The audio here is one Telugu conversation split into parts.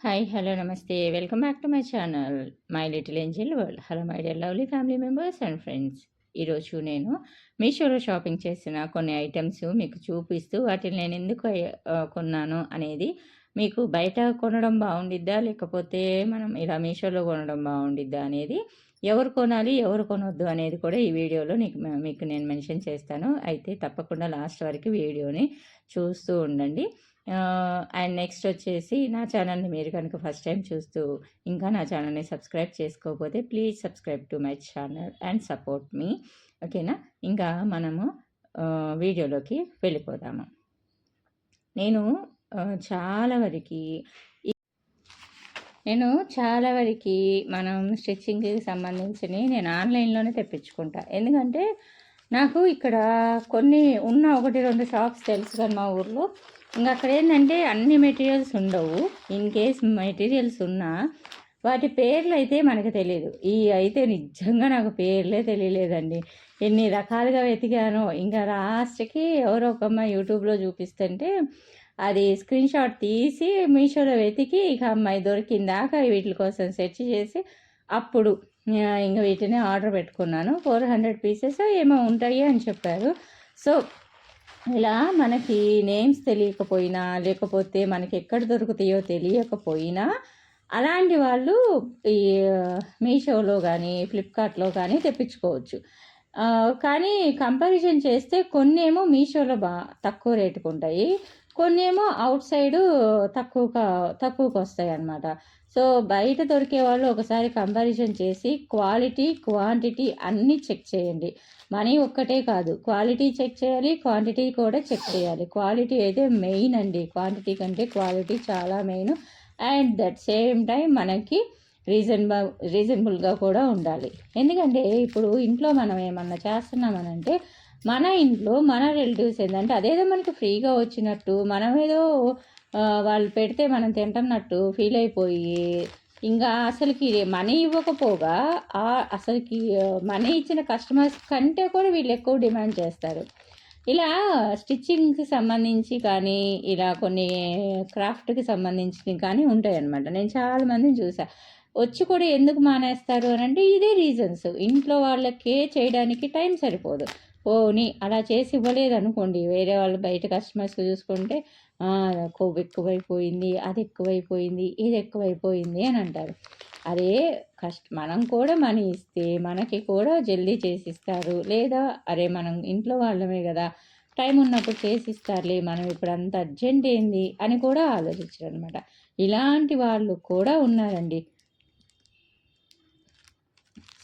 హాయ్ హలో నమస్తే welcome back to my channel my little angel world hello my dear lovely family members and friends ఈరోజు నేను మీషోలో షాపింగ్ చేసిన కొన్ని ఐటమ్స్ మీకు చూపిస్తూ వాటిని నేను ఎందుకు కొన్నాను అనేది మీకు బయట కొనడం బాగుండిద్దా? లేకపోతే మనం ఇలా మీషోలో కొనడం బాగుండిద్దా అనేది ఎవరు కొనాలి ఎవరు కొనొద్దు అనేది కూడా ఈ వీడియోలో నీకు మీకు నేను మెన్షన్ చేస్తాను. అయితే తప్పకుండా లాస్ట్ వరకు వీడియోని చూస్తూ ఉండండి. అండ్ నెక్స్ట్ వచ్చేసి నా ఛానల్ని మీరు కనుక ఫస్ట్ టైం చూస్తూ ఇంకా నా ఛానల్ని సబ్స్క్రైబ్ చేసుకోకపోతే please subscribe to my channel and support me. ఓకేనా? ఇంకా మనము వీడియోలోకి వెళ్ళిపోదాము. నేను చాలా వరకు నేను చాలా వరకు మనం స్టిచ్చింగ్కి సంబంధించినవి నేను ఆన్లైన్లోనే తెప్పించుకుంటా. ఎందుకంటే నాకు ఇక్కడ కొన్ని ఉన్న ఒకటి రెండు షాప్స్ తెలుసు కానీ మా ఊర్లో. ఇంకా అక్కడ ఏంటంటే అన్ని మెటీరియల్స్ ఉండవు. ఇన్ కేస్ మెటీరియల్స్ ఉన్నా వాటి పేర్లు అయితే మనకు తెలియదు ఈ అయితే నిజంగా నాకు పేర్లే తెలియలేదండి. ఎన్ని రకాలుగా వెతికానో. ఇంకా లాస్ట్కి ఎవరో ఒక అమ్మాయి యూట్యూబ్లో చూపిస్తుంటే అది స్క్రీన్ షాట్ తీసి మీషోలో వెతికి ఇక అమ్మాయి దొరికిందాక వీటి కోసం సెర్చ్ చేసి అప్పుడు ఇంకా వీటిని ఆర్డర్ పెట్టుకున్నాను. ఫోర్ హండ్రెడ్ పీసెస్ ఏమో ఉంటాయి అని చెప్పారు. సో ఇలా మనకి నేమ్స్ తెలియకపోయినా లేకపోతే మనకి ఎక్కడ దొరుకుతాయో తెలియకపోయినా అలాంటి వాళ్ళు ఈ మీషోలో కానీ ఫ్లిప్కార్ట్లో కానీ తెప్పించుకోవచ్చు. కానీ కంపారిజన్ చేస్తే కొన్ని ఏమో మీషోలో బా తక్కువ రేటుకు ఉంటాయి కొన్ని ఏమో అవుట్ సైడ్ తక్కువగా తక్కువకు వస్తాయి అన్నమాట సో బయట దొరికే వాళ్ళు ఒకసారి కంపారిజన్ చేసి క్వాలిటీ క్వాంటిటీ అన్నీ చెక్ చేయండి. మనీ ఒక్కటే కాదు క్వాలిటీ చెక్ చేయాలి క్వాంటిటీ కూడా చెక్ చేయాలి. క్వాలిటీ అయితే మెయిన్ అండి. క్వాంటిటీ కంటే క్వాలిటీ చాలా main. And that same time మనకి రీజనబుల్ రీజనబుల్గా కూడా ఉండాలి. ఎందుకంటే ఇప్పుడు ఇంట్లో మనం ఏమన్నా చేస్తున్నామనంటే మన ఇంట్లో మన రిలేటివ్స్ ఏంటంటే అదేదో మనకి ఫ్రీగా వచ్చినట్టు మనం ఏదో వాళ్ళు పెడితే మనం తింటున్నట్టు ఫీల్ అయిపోయి ఇంకా అసలుకి మనీ ఇవ్వకపోగా అసలుకి మనీ ఇచ్చిన కస్టమర్స్ కంటే కూడా వీళ్ళు ఎక్కువ డిమాండ్ చేస్తారు. ఇలా స్టిచ్చింగ్కి సంబంధించి కానీ ఇలా కొన్ని క్రాఫ్ట్కి సంబంధించి కానీ ఉంటాయి అన్నమాట నేను చాలామందిని చూసా. వచ్చి కూడా ఎందుకు మానేస్తారు అని అంటే ఇదే రీజన్స్ ఇంట్లో వాళ్ళకే చేయడానికి టైం సరిపోదు. పోనీ అలా చేసి ఇవ్వలేదు అనుకోండి. వేరే వాళ్ళు బయట కస్టమర్స్ చూసుకుంటే కొవ్వు ఎక్కువైపోయింది అది ఎక్కువైపోయింది ఇది ఎక్కువైపోయింది అని అంటారు. అదే కష్ట మనం కూడా మనీ ఇస్తే మనకి కూడా జల్దీ చేసిస్తారు. లేదా అరే మనం ఇంట్లో వాళ్ళమే కదా టైం ఉన్నప్పుడు చేసిస్తారులే మనం ఇప్పుడు అంత అర్జెంట్ ఏంది అని కూడా ఆలోచించారు అనమాట ఇలాంటి వాళ్ళు కూడా ఉన్నారండి.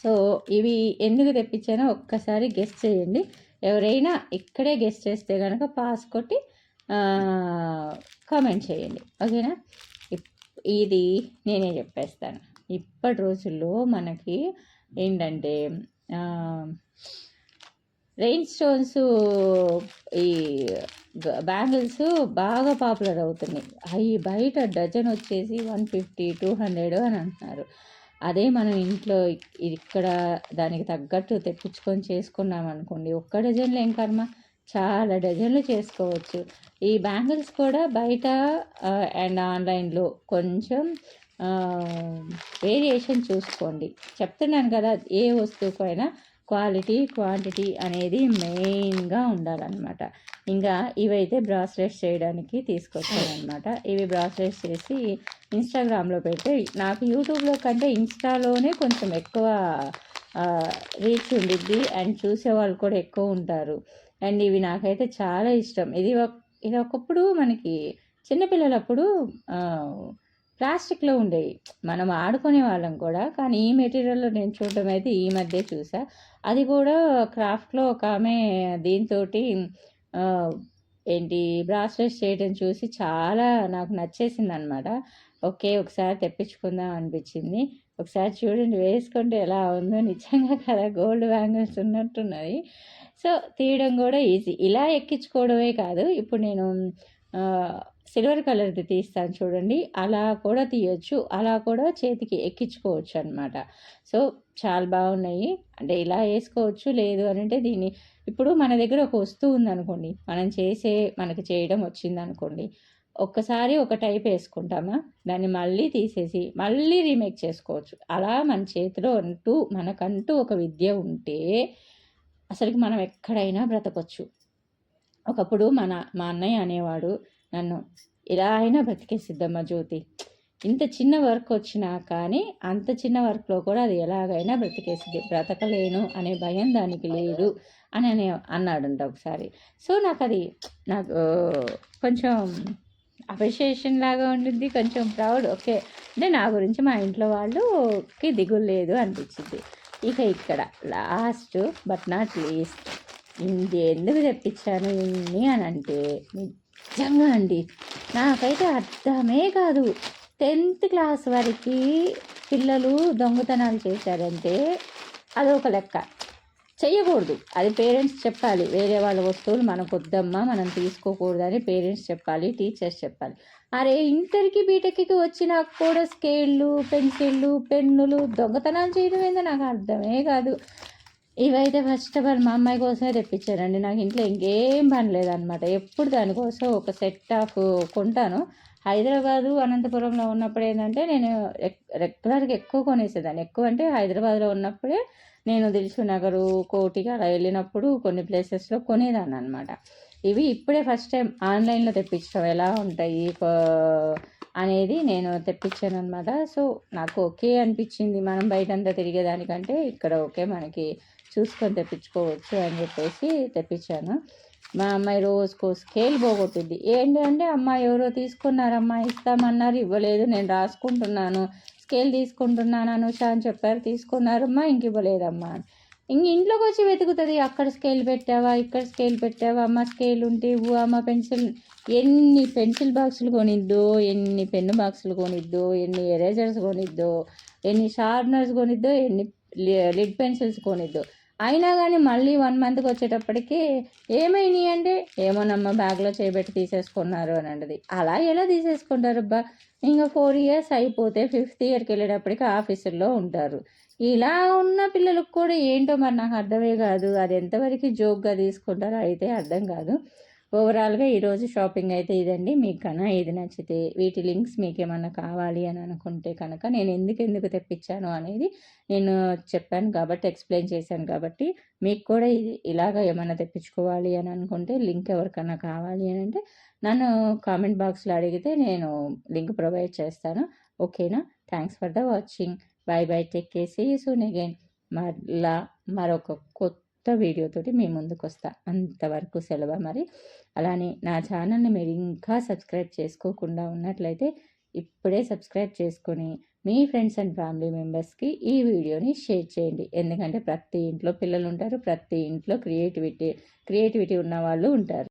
సో ఇవి ఎందుకు తెప్పించానో ఒక్కసారి గెస్ట్ చేయండి. ఎవరైనా ఇక్కడే గెస్ట్ చేస్తే కనుక పాస్ కొట్టి కామెంట్ చేయండి. ఓకేనా? ఇప్- ఇది నేనే చెప్పేస్తాను. ఇప్పటి రోజుల్లో మనకి ఏంటంటే రెయిన్ స్టోన్స్ ఈ బ్యాంగిల్స్ బాగా పాపులర్ అవుతున్నాయి. అవి బయట డజన్ వచ్చేసి వన్ ఫిఫ్టీ టూ హండ్రెడ్ అని అంటున్నారు. అదే మనం ఇంట్లో ఇక్కడ దానికి తగ్గట్టు తెప్పించుకొని చేసుకున్నాం అనుకోండి ఒక్క డజన్లు ఏం కర్మ? చాలా డజన్లు చేసుకోవచ్చు. ఈ బ్యాంగిల్స్ కూడా బయట అండ్ ఆన్లైన్లో కొంచెం వేరియేషన్ చూసుకోండి. చెప్తున్నాను కదా ఏ వస్తువుకైనా క్వాలిటీ క్వాంటిటీ అనేది మెయిన్గా ఉండాలన్నమాట. ఇంకా ఇవైతే బ్రాస్లెట్స్ చేయడానికి తీసుకొచ్చానమాట ఇవి బ్రాస్లెట్స్ చేసి ఇన్స్టాగ్రామ్లో పెడితే నాకు యూట్యూబ్లో కంటే ఇన్స్టాలోనే కొంచెం ఎక్కువ రీచ్ ఉండిద్ది అండ్ చూసే వాళ్ళు కూడా ఎక్కువ ఉంటారు. అండ్ ఇవి నాకైతే చాలా ఇష్టం. ఇది ఒక- ఇది ఒకప్పుడు మనకి చిన్నపిల్లలప్పుడు ప్లాస్టిక్లో ఉండేవి. మనం ఆడుకునే వాళ్ళం కూడా కానీ ఈ మెటీరియల్లో నేను చూడడం అయితే ఈ మధ్య చూసా. అది కూడా క్రాఫ్ట్లో ఒక ఆమె దీంతో ఏంటి బ్రాస్లెట్స్ చేయడం చూసి చాలా నాకు నచ్చేసింది అనమాట ఓకే ఒకసారి తెప్పించుకుందాం అనిపించింది. ఒకసారి చూడండి వేసుకుంటే ఎలా ఉందో. నిజంగా కదా గోల్డ్ బ్యాంగిల్స్ ఉన్నట్టున్నది. సో తీయడం కూడా ఈజీ. ఇలా ఎక్కించుకోవడమే కాదు. ఇప్పుడు నేను సిల్వర్ కలర్ది తీస్తాను చూడండి. అలా కూడా తీయొచ్చు అలా కూడా చేతికి ఎక్కించుకోవచ్చు అనమాట సో చాలా బాగున్నాయి. అంటే ఇలా వేసుకోవచ్చు లేదు అని అంటే దీన్ని ఇప్పుడు మన దగ్గర ఒక వస్తువు ఉందనుకోండి. మనం చేసే మనకి చేయడం వచ్చింది అనుకోండి ఒక్కసారి ఒక టైప్ వేసుకుంటామా? దాన్ని మళ్ళీ తీసేసి మళ్ళీ రీమేక్ చేసుకోవచ్చు. అలా మన చేతిలో అంటూ మనకంటూ ఒక విద్య ఉంటే అసలుకి మనం ఎక్కడైనా బ్రతకొచ్చు. ఒకప్పుడు మన మా అన్నయ్య అనేవాడు నన్ను ఇలా అయినా బ్రతికేసిద్దమ్మా జ్యోతి. ఇంత చిన్న వర్క్ వచ్చినా కానీ అంత చిన్న వర్క్లో కూడా అది ఎలాగైనా బ్రతికేసింది బ్రతకలేను అనే భయం దానికి లేదు అని అనే అన్నాడంట ఒకసారి. సో నాకు అది నాకు కొంచెం అప్రిషియేషన్ లాగా ఉండింది కొంచెం ప్రౌడ్ ఓకే. అంటే నా గురించి మా ఇంట్లో వాళ్ళకి దిగులు లేదు అనిపించింది ఇక ఇక్కడ లాస్ట్ బట్ నాట్ లీస్ట్ ఇది ఎందుకు తెప్పించాను ఇన్ని అని అంటే నిజంగా అండి. నాకైతే అర్థమే కాదు. టెన్త్ క్లాస్ వరకు పిల్లలు దొంగతనాలు చేశారంటే అదొక లెక్క. చెయ్యకూడదు. అది పేరెంట్స్ చెప్పాలి. వేరే వాళ్ళ వస్తువులు మనకు వద్దమ్మా మనం తీసుకోకూడదని పేరెంట్స్ చెప్పాలి టీచర్స్ చెప్పాలి. అరే ఇంటర్కి బీటెక్కి వచ్చినా కూడా స్కేళ్ళు పెన్సిళ్ళు పెన్నులు దొంగతనాలు చేయడం ఏందో నాకు అర్థమే కాదు. ఇవైతే ఫస్ట్ ఆఫ్ ఆల్ మా అమ్మాయి కోసమే తెప్పించారండి. నాకు ఇంట్లో ఇంకేం పని లేదనమాట. ఎప్పుడు దానికోసం ఒక సెట్ ఆఫ్ కొంటాను. హైదరాబాదు అనంతపురంలో ఉన్నప్పుడు ఏంటంటే నేను రెగ్యులర్గా ఎక్కువ కొనేసేదాన్ని. ఎక్కువ అంటే హైదరాబాద్లో ఉన్నప్పుడే నేను దిల్సు నగరు కోటికి అలా వెళ్ళినప్పుడు కొన్ని ప్లేసెస్లో కొనేదాన్ని అనమాట ఇవి ఇప్పుడే ఫస్ట్ టైం ఆన్లైన్లో తెప్పించడం ఎలా ఉంటాయి అనేది నేను తెప్పించాను అనమాట సో నాకు ఓకే అనిపించింది మనం బయటంతా తిరిగేదానికంటే. ఇక్కడ ఓకే మనకి చూసుకొని తెప్పించుకోవచ్చు అని చెప్పేసి తెప్పించాను. మా అమ్మాయి రోజుకో స్కేల్ పోగొట్టింది. ఏంటి అంటే అమ్మాయి ఎవరో తీసుకున్నారమ్మా ఇస్తామన్నారు ఇవ్వలేదు నేను రాసుకుంటున్నాను స్కేల్ తీసుకుంటున్నాను అనుష అని చెప్పారు తీసుకున్నారమ్మా ఇంక ఇవ్వలేదమ్మా ఇంక ఇంట్లోకి వచ్చి వెతుకుతుంది అక్కడ స్కేల్ పెట్టావా ఇక్కడ స్కేల్ పెట్టావా అమ్మ స్కేల్ ఉంటే ఇవ్వు అమ్మ పెన్సిల్ ఎన్ని పెన్సిల్ బాక్సులు కొనిద్దో ఎన్ని పెన్ను బాక్సులు కొనిద్దో ఎన్ని ఎరేజర్స్ కొనిద్దో ఎన్ని షార్ప్నర్స్ కొనిద్దో ఎన్ని లిడ్ పెన్సిల్స్ కొనిద్దో అయినా కానీ మళ్ళీ వన్ మంత్కి వచ్చేటప్పటికి ఏమైనాయి అంటే ఏమోనమ్మా బ్యాగ్లో చేయబెట్టి తీసేసుకున్నారు అని అంటది. అలా ఎలా తీసేసుకుంటారు అబ్బా? ఇంకా ఫోర్ ఇయర్స్ అయిపోతే ఫిఫ్త్ ఇయర్కి వెళ్ళేటప్పటికి ఆఫీసుల్లో ఉంటారు. ఇలా ఉన్న పిల్లలకు కూడా ఏంటో మరి నాకు అర్థమే కాదు. అది ఎంతవరకు జోక్గా తీసుకుంటారో అయితే అర్థం కాదు. ఓవరాల్గా ఈరోజు షాపింగ్ అయితే ఇదండి. మీకు కన్నా ఇది నచ్చితే వీటి లింక్స్ మీకు ఏమన్నా కావాలి అని అనుకుంటే కనుక నేను ఎందుకు ఎందుకు తెప్పించాను అనేది నేను చెప్పాను కాబట్టి ఎక్స్ప్లెయిన్ చేశాను కాబట్టి మీకు కూడా ఇది ఇలాగ ఏమైనా తెప్పించుకోవాలి అని అనుకుంటే లింక్ ఎవరికన్నా కావాలి అని అంటే నన్ను కామెంట్ బాక్స్లో అడిగితే నేను లింక్ ప్రొవైడ్ చేస్తాను. ఓకేనా? Thanks for the watching. Bye bye. Take care see soon again. మరలా మరొక కొత్త కొత్త వీడియోతోటి మీ ముందుకు వస్తా అంతవరకు సెలవు మరి? అలానే నా ఛానల్ని మీరు ఇంకా సబ్స్క్రైబ్ చేసుకోకుండా ఉన్నట్లయితే ఇప్పుడే సబ్స్క్రైబ్ చేసుకొని మీ ఫ్రెండ్స్ అండ్ ఫ్యామిలీ మెంబర్స్కి ఈ వీడియోని షేర్ చేయండి. ఎందుకంటే ప్రతి ఇంట్లో పిల్లలు ఉంటారు ప్రతి ఇంట్లో క్రియేటివిటీ క్రియేటివిటీ ఉన్న వాళ్ళు ఉంటారు.